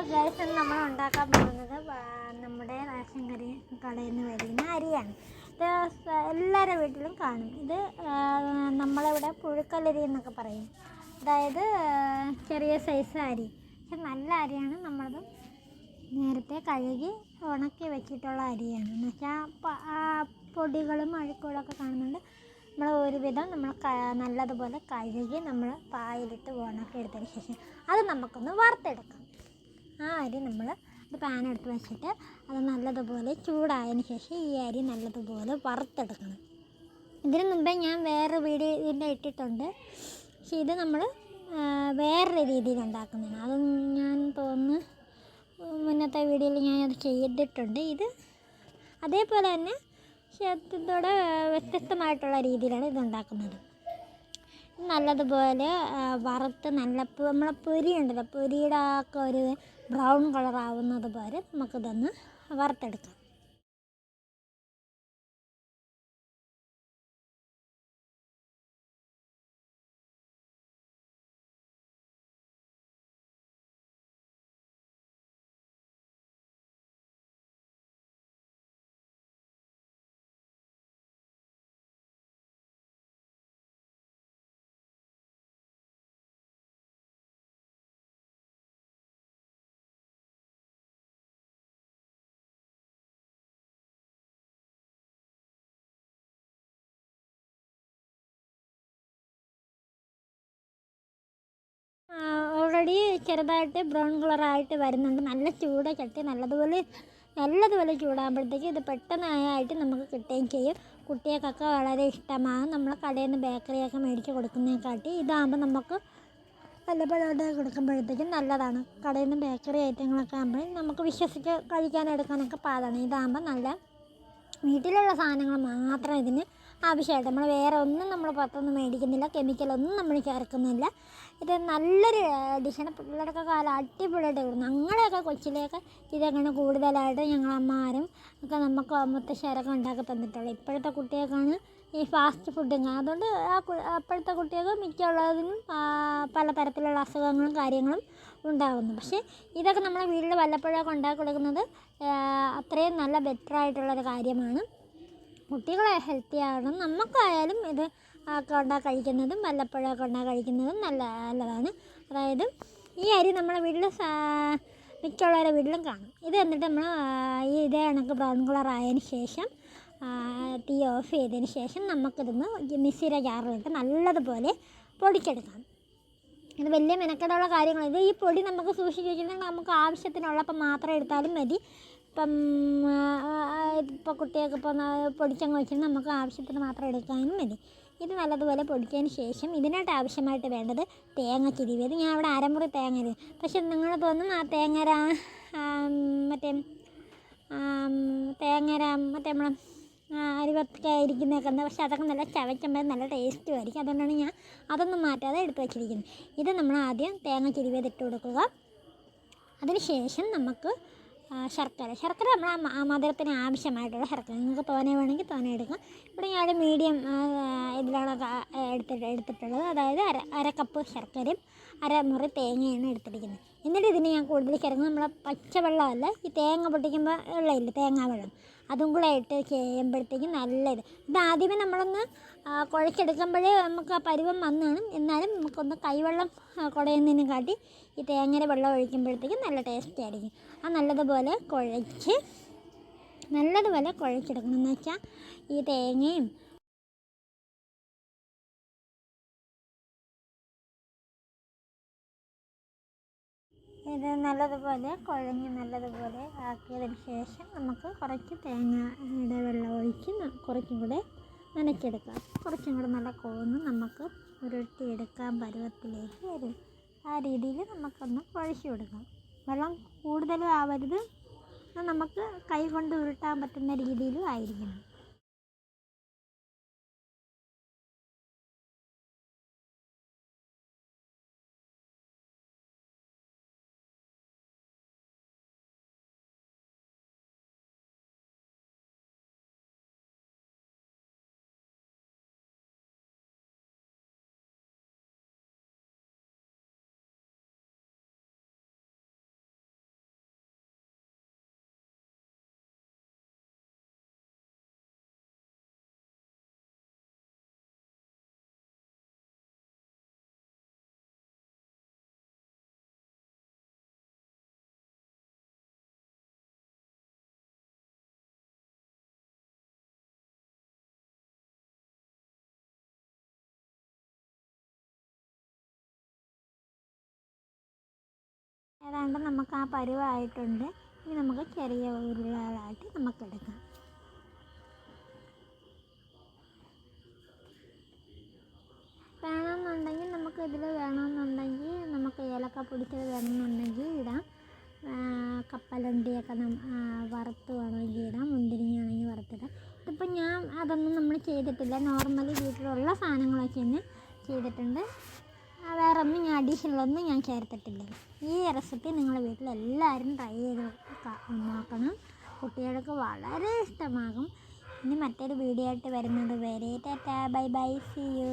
അപ്പോൾ ഗൈസ് നമ്മൾ ഉണ്ടാക്കാൻ പോകുന്നത് നമ്മുടെ റേഷൻ കറി കടയിൽ നിന്ന് വരുന്ന അരിയാണ്. ഇത് എല്ലാവരുടെ വീട്ടിലും കാണും. ഇത് നമ്മളിവിടെ പുഴുക്കലരി എന്നൊക്കെ പറയും. അതായത് ചെറിയ സൈസ് അരി. പക്ഷെ നല്ല അരിയാണ്. നമ്മളത് നേരത്തെ കഴുകി ഉണക്കി വെച്ചിട്ടുള്ള അരിയാണ്. എന്ന് വെച്ചാൽ പൊടികളും അഴുക്കുകളൊക്കെ കാണുന്നുണ്ട്. നമ്മൾ ഒരുവിധം നമ്മൾ നല്ലതുപോലെ കഴുകി നമ്മൾ പായിലിട്ട് ഉണക്കി എടുത്തതിന് ശേഷം അത് നമുക്കൊന്ന് വറുത്തെടുക്കാം. ആ അരി നമ്മൾ ഒരു പാൻ വെച്ചിട്ട് അത് നല്ലതുപോലെ ചൂടായതിന് ശേഷം ഈ അരി നല്ലതുപോലെ വറുത്തെടുക്കണം. ഇതിനു മുമ്പേ ഞാൻ വേറെ വീഡിയോ ഇതിന്റെ ഇട്ടിട്ടുണ്ട്. പക്ഷെ ഇത് നമ്മൾ വേറൊരു രീതിയിൽ ഉണ്ടാക്കുന്നതാണ്. അത് ഞാൻ തോന്നുന്നു മുന്നത്തെ വീഡിയോയിൽ ഞാൻ അത് ചെയ്തിട്ടുണ്ട്. ഇത് അതേപോലെ തന്നെ ക്ഷേത്രത്തോടെ വ്യത്യസ്തമായിട്ടുള്ള രീതിയിലാണ് ഇത് ഉണ്ടാക്കുന്നത്. നല്ലതുപോലെ വറുത്ത് നല്ല നമ്മളെ പൊരി ഉണ്ടല്ലോ പൊരിയുടെ ആ ഒരു ബ്രൗൺ കളറാവുന്നത് വരെ നമുക്കിതൊന്ന് വറുത്തെടുക്കാം. ഓൾറെഡി ചെറുതായിട്ട് ബ്രൗൺ കളറായിട്ട് വരുന്നുണ്ട്. നല്ല ചൂട് ചട്ടി നല്ലതുപോലെ നല്ലതുപോലെ ചൂടാകുമ്പോഴത്തേക്ക് ഇത് പെട്ടെന്നായിട്ട് നമുക്ക് കിട്ടുകയും ചെയ്യും. കുട്ടികൾക്കൊക്കെ വളരെ ഇഷ്ടമാണ്. നമ്മൾ കടയിൽ നിന്ന് ബേക്കറിയൊക്കെ മേടിച്ച് കൊടുക്കുന്നതിനെക്കാട്ടി ഇതാകുമ്പോൾ നമുക്ക് വല്ലപ്പോഴോട്ട് കൊടുക്കുമ്പോഴത്തേക്കും നല്ലതാണ്. കടയിൽ നിന്ന് ബേക്കറി ഐറ്റങ്ങളൊക്കെ ആകുമ്പോൾ നമുക്ക് വിശ്വസിച്ച് കഴിക്കാനെടുക്കാനൊക്കെ പാടാണ്. ഇതാകുമ്പോൾ നല്ല വീട്ടിലുള്ള സാധനങ്ങൾ മാത്രം ഇതിന് ആവശ്യമായിട്ട് നമ്മൾ വേറെ ഒന്നും നമ്മൾ പുറത്തൊന്നും മേടിക്കുന്നില്ല കെമിക്കലൊന്നും നമ്മൾ ചേർക്കുന്നില്ല. ഇത് നല്ലൊരു ഡിഷാണ് പിള്ളേരൊക്കെ കാലം അടിപൊളിയായിട്ട് കിട്ടും ഞങ്ങളെയൊക്കെ കൊച്ചിലെയൊക്കെ ഇതൊക്കെയാണ് കൂടുതലായിട്ട് ഞങ്ങളമ്മമാരും ഒക്കെ നമുക്ക് മുത്തശ്ശേരൊക്കെ ഉണ്ടാക്കി തന്നിട്ടുള്ളത് ഇപ്പോഴത്തെ കുട്ടികൾക്കാണ് ഈ ഫാസ്റ്റ് ഫുഡും അതുകൊണ്ട് ആ അപ്പോഴത്തെ കുട്ടികൾക്ക് മിക്കുള്ളതിനും പലതരത്തിലുള്ള അസുഖങ്ങളും കാര്യങ്ങളും ഉണ്ടാകുന്നു പക്ഷേ ഇതൊക്കെ നമ്മുടെ വീട്ടിൽ വല്ലപ്പോഴൊക്കെ ഉണ്ടാക്കി കൊടുക്കുന്നത് അത്രയും നല്ല ബെറ്റർ ആയിട്ടുള്ളൊരു കാര്യമാണ്. കുട്ടികളെ ഹെൽത്തി ആകണം നമുക്കായാലും ഇത് കൊണ്ട കഴിക്കുന്നതും വല്ലപ്പോഴൊക്കെ കൊണ്ട കഴിക്കുന്നതും നല്ല നല്ലതാണ്. അതായത് ഈ അരി നമ്മളെ വീട്ടിൽ മിക്കുള്ളവരുടെ വീട്ടിലും കാണും. ഇത് എന്നിട്ട് നമ്മൾ ഈ ഇതേ കണക്ക് ബ്രൗൺ കളർ ആയതിന് ശേഷം തീ ഓഫ് ചെയ്തതിന് ശേഷം നമുക്കിതൊന്ന് മിക്സിയുടെ ജാറിലിട്ട് നല്ലതുപോലെ പൊടിച്ചെടുക്കാം ഇത് വലിയ മെനക്കെടുള്ള കാര്യങ്ങൾ ഇത് ഈ പൊടി നമുക്ക് സൂക്ഷിച്ച് വെച്ചിട്ടുണ്ടെങ്കിൽ നമുക്ക് ആവശ്യത്തിനുള്ളപ്പം മാത്രം എടുത്താലും മതി. ഇപ്പം ഇപ്പോൾ കുട്ടികൾക്ക് ഇപ്പോൾ പൊടിച്ചങ്ങ് വെച്ചിട്ട് നമുക്ക് ആവശ്യത്തിന് മാത്രം എടുക്കാനും മതി. ഇത് നല്ലതുപോലെ പൊടിച്ചതിന് ശേഷം ഇതിനായിട്ട് ആവശ്യമായിട്ട് വേണ്ടത് തേങ്ങ ചിരിവിയത് ഞാൻ അവിടെ അരമുറി തേങ്ങ ഇടും പക്ഷെ നിങ്ങൾ തോന്നും ആ തേങ്ങര മറ്റേ തേങ്ങര മറ്റേ നമ്മളെ അരിവത്തൊക്കെ ഇരിക്കുന്നതൊക്കെ ഉണ്ട്. പക്ഷെ അതൊക്കെ നല്ല ചവയ്ക്കുമ്പോൾ നല്ല ടേസ്റ്റും ആയിരിക്കും. അതുകൊണ്ടാണ് ഞാൻ അതൊന്നും മാറ്റാതെ എടുത്ത് വെച്ചിരിക്കുന്നത്. ഇത് നമ്മൾ ആദ്യം തേങ്ങ ചിരിവേത് ഇട്ട് കൊടുക്കുക. അതിന് ശേഷം നമുക്ക് ശർക്കര. ശർക്കര നമ്മൾ ആ മധുരത്തിന് ആവശ്യമായിട്ടുള്ള ശർക്കര. നിങ്ങൾക്ക് തോനെ വേണമെങ്കിൽ തോനെ എടുക്കാം. ഇവിടെ ഞാൻ മീഡിയം ഇതിലാണ് എടുത്തിട്ട് എടുത്തിട്ടുള്ളത്. അതായത് അര അര കപ്പ് ശർക്കരയും അരമുറി തേങ്ങയാണ് എടുത്തിരിക്കുന്നത്. എന്നിട്ട് ഇതിനെ ഞാൻ കൂടുതൽ ചേർക്കുന്നത് നമ്മളെ പച്ചവെള്ളമല്ല ഈ തേങ്ങ പൊട്ടിക്കുമ്പോൾ വെള്ളമില്ല തേങ്ങാ വെള്ളം അതും കൂടെ ഇട്ട് ചെയ്യുമ്പോഴത്തേക്കും നല്ല ഇത്. ഇത് ആദ്യമേ നമ്മളൊന്ന് കുഴച്ചെടുക്കുമ്പോഴേ നമുക്ക് ആ പരുവം വന്നാണ്. എന്നാലും നമുക്കൊന്ന് കൈവെള്ളം കുടയുന്നതിനെ കാട്ടി ഈ തേങ്ങയുടെ വെള്ളം ഒഴിക്കുമ്പോഴത്തേക്കും നല്ല ടേസ്റ്റ് ആയിരിക്കും. ആ നല്ലതുപോലെ കുഴച്ച് നല്ലതുപോലെ കുഴച്ചെടുക്കണം. എന്ന് വെച്ചാൽ ഈ തേങ്ങയും ഇത് നല്ലതുപോലെ കുഴഞ്ഞ് നല്ലതുപോലെ ആക്കിയതിന് ശേഷം നമുക്ക് കുറച്ച് തേങ്ങയുടെ വെള്ളം ഒഴിച്ച് കുറച്ചും കൂടെ നനച്ചെടുക്കാം. കുറച്ചും കൂടെ നല്ല കോന്ന് നമുക്ക് ഉരുട്ടിയെടുക്കാൻ പരുവത്തിലേക്ക് വരും ആ രീതിയിൽ നമുക്കൊന്ന് കുഴച്ചു കൊടുക്കാം. വെള്ളം കൂടുതലും ആവരുത് നമുക്ക് കൈ കൊണ്ട് ഉരുട്ടാൻ പറ്റുന്ന രീതിയിലും ആയിരിക്കണം. ഏതാണ്ട് നമുക്ക് ആ പരുവായിട്ടുണ്ട്. ഇനി നമുക്ക് ചെറിയ ഉരുളകളായിട്ട് നമുക്ക് എടുക്കാം. വേണമെന്നുണ്ടെങ്കിൽ നമുക്ക് ഇതിൽ വേണമെന്നുണ്ടെങ്കിൽ നമുക്ക് ഏലക്ക പൊടിച്ചത് വേണമെന്നുണ്ടെങ്കിൽ ഇടാം. കപ്പലണ്ടിയൊക്കെ നം വറുത്ത് വേണമെങ്കിൽ ഇടാം. മുന്തിരിങ്ങയാണെങ്കിൽ വറുത്തിടാം ഇതിപ്പോൾ ഞാൻ അതൊന്നും നമ്മൾ ചെയ്തിട്ടില്ല. നോർമലി വീട്ടിലുള്ള സാധനങ്ങളൊക്കെ തന്നെ ചെയ്തിട്ടുണ്ട്. വേറെ ഒന്നും ഞാൻ അഡീഷണൽ ഒന്നും ഞാൻ ചേർത്തിട്ടില്ല ഈ റെസിപ്പി നിങ്ങളുടെ വീട്ടിലെല്ലാവരും ട്രൈ ചെയ്ത് നോക്കണം കുട്ടികൾക്ക് വളരെ ഇഷ്ടമാകും. ഇനി മറ്റൊരു വീഡിയോ ആയിട്ട് വരുന്നത് വരെ tata bye bye see you